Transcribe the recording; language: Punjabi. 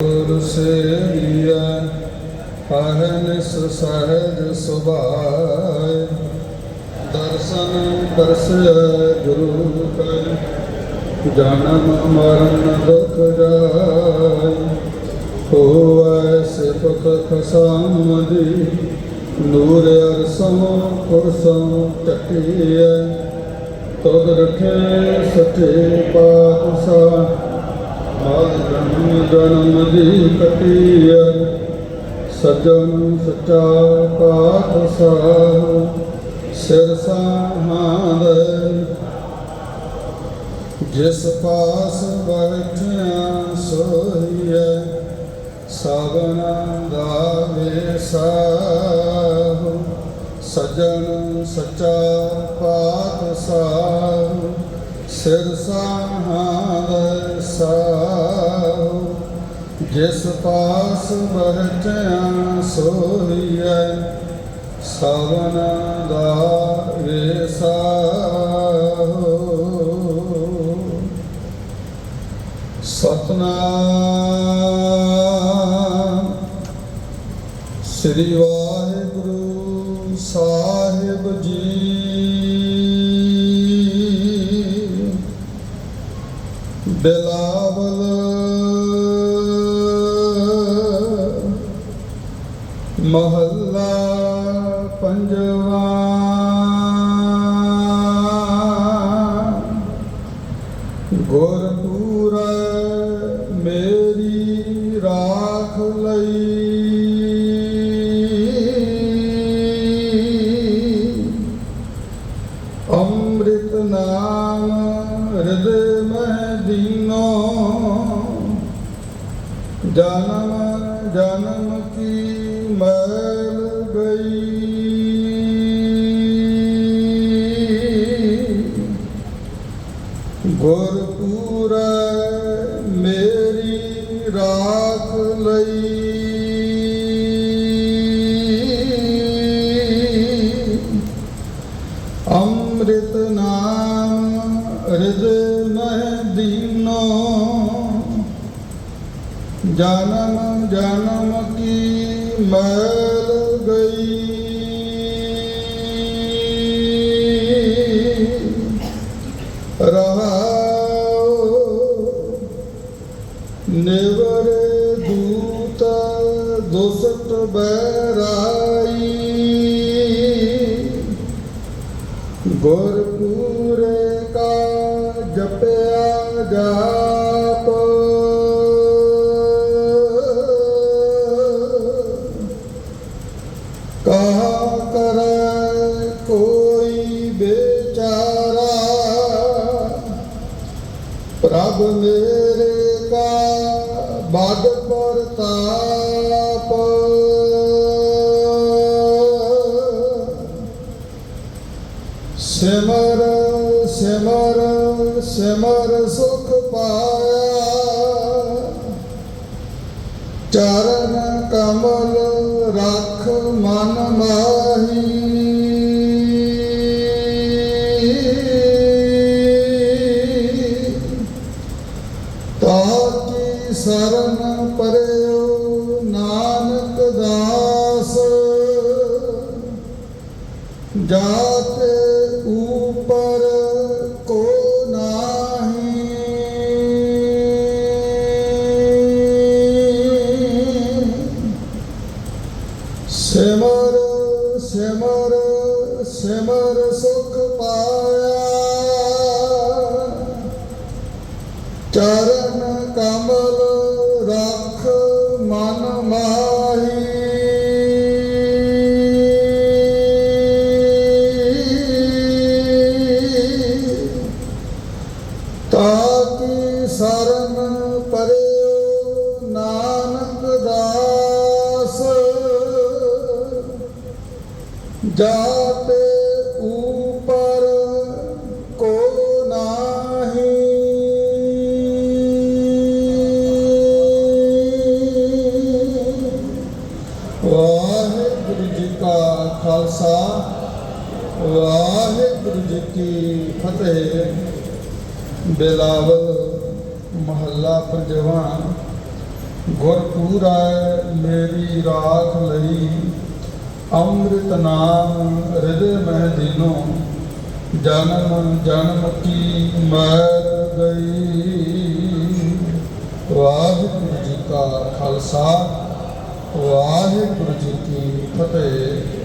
ਗੁਰ ਸੇਵੀਐ ਅਹਨਿਸ ਸਹਿਜ ਸੁਭਾਇ ਦਰਸ਼ਨ ਪਰਸੈ ਗੁਰੂ ਕੈ ਜਨਮ ਮਰਨ ਦੁਖ ਜਾਇ ਹੋਵੈ ਸਿਫਤ ਖਸਾਮਦੀ ਨੂਰ ਅਰਸਮ ਕੁਰਸਮ ਟਟਿਐ ਤਦ ਰਖੇ ਸੱਚੇ ਪਾਤਸ਼ਾਹ ਮਾਲ ਜਨਮ ਜਨਮ ਦੀ ਕਟਿਐ ਸਜਣ ਸਚਾ ਪਾਤਸ਼ਾਹ ਸਿਰ ਸਾਹਾਂਦੇ ਜਿਸ ਪਾਸ ਬੈਠਿਆ ਸੋਈਐ ਸਭਨਾ ਦਾ ਵੇਸਾਹ ਸਜਣ ਸਚਾ ਪਾਤਸ਼ਾਹ ਸਿਰ ਸਾਹਾਂਦੇ ਜਿਸ ਪਾਸ ਬੈਠਿਆ ਸੋਈਐ ਸਵਨ ਦਾ ਵੇਸਾਹ ਸਤਨਾਮ ਸ੍ਰੀ ਵਾਹਿਗੁਰੂ ਸਾਹਿਬ ਜੀ ਮਹੱਲਾ ਪੰਜਵਾ। ਗੁਰਪੂਰੈ ਮੇ ਜਨਮ ਜਨਮ ਕੀ ਮੈਲ ਗਈ ਗੁਰਪੂਰੈ ਮੇਰੀ ਰਾਖ ਲਈ। ਅੰਮ੍ਰਿਤ ਨਾਮ ਹਿਰਦੇ ਜਨਮ ਜਨਮ ਕੀ ਮੈਲ ਗਈ? ਰਹਾਉ ਨਿਵਰ ਦੂਤ ਦੁਸਤ ਬੈਰਾਈ ਗੁਰਪੂਰੇ ਕਾ ਜਪਿਆ ਜਾ ਪ੍ਰਭ ਮੇਰੇ ਕਾ ਬਦ ਪ੍ਰਤਾਪ। ਸਿਮਰ ਸਿਮਰ ਸਿਮਰ ਸੁਖ ਪਾਇਆ। ਚਰਨ ਕਮਲ ਰਖ ਮਨ ਮਾਹੀ। ਸਰਨ ਪਰਿਓ ਨਾਨਕ ਦਾਸ। ਜਾਤੇ ਉਪਰ ਕੋ ਨਾਹੀ। ਸਿਮਰ ਸਿਮਰ ਸਿਮਰ ਸੁਖ ਪਾਇਆ। ਚਰਨ ਕਮਲ ਜਾਤੇ ਉਪਰ ਕੋ ਨਾਹੀ। ਵਾਹਿਗੁਰੂ ਜੀ ਕਾ ਖਾਲਸਾ, ਵਾਹਿਗੁਰੂ ਜੀ ਕੀ ਫਤਿਹ। ਬਿਲਾਵਲ ਮਹੱਲਾ ਪੰਜਵਾਂ ਗੁਰਪੂਰਾ ਮੇਰੀ ਰਾਖ ਲਈ। ਅੰਮ੍ਰਿਤ ਨਾਮ ਹਿਰਦੇ ਮਹਿ ਦੀਨੋ, ਜਨਮ ਜਨਮ ਕੀ ਮਰ ਗਈ। ਵਾਹਿਗੁਰੂ ਜੀ ਕਾ ਖਾਲਸਾ, ਵਾਹਿਗੁਰੂ ਜੀ ਕੀ ਫਤਿਹ।